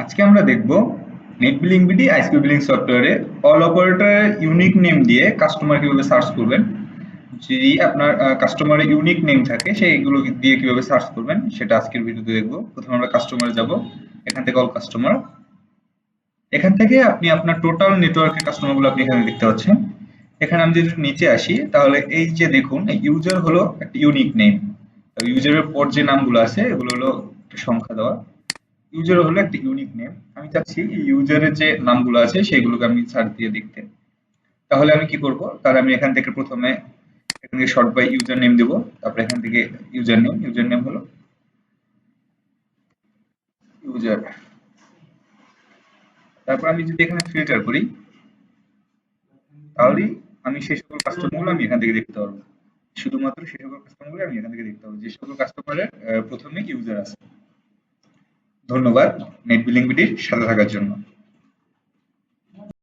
আজকে আমরা দেখব net billing BD ISP billing সফটওয়্যারে অল অপারেটরের ইউনিক নেম দিয়ে কাস্টমার কীভাবে সার্চ করবেন। যদি আপনার কাস্টমারের ইউনিক নেম থাকে, সেইগুলো দিয়ে কীভাবে সার্চ করবেন, সেটা আজকের ভিডিওতে দেখব। প্রথমে আমরা কাস্টমারে যাব, এখান থেকে অল কাস্টমার এখান থেকে আপনি আপনার টোটাল নেটওয়ার্কের কাস্টমারগুলো আপনি এখানে দেখতে পাচ্ছেন। এখানে আমি যদি নিচে আসি, তাহলে এই যে দেখুন ইউজার হলো একটা ইউনিক নেম ইউজারের পর যে নামগুলো আছে, এগুলো হলো সংখ্যা দেওয়া। ইউজার হলো একটা ইউনিক নেম আমি চাচ্ছি ইউজারের যে নামগুলো আছে, সেগুলোকে আমি সার্চ দিয়ে দেখতে। তাহলে আমি কি করব? তাহলে আমি এখান থেকে প্রথমে এখান থেকে শর্ট বাই ইউজার নেম দেবো। তারপরে এখান থেকে ইউজার নেম ইউজার নেম হলো ইউজার তারপর আমি যদি এখানে ফিল্টার করি তাহলে আমি সেই সকল কাস্টমারগুলো আমি এখান থেকে দেখতে পারব। শুধুমাত্র সেই সকল কাস্টমারগুলো আমি এখান থেকে দেখতে পারব। যে সকল কাস্টমারের প্রথমে ইউজার আছে। ধন্যবাদ নেট বিলিং বিটির সাথে থাকার জন্য।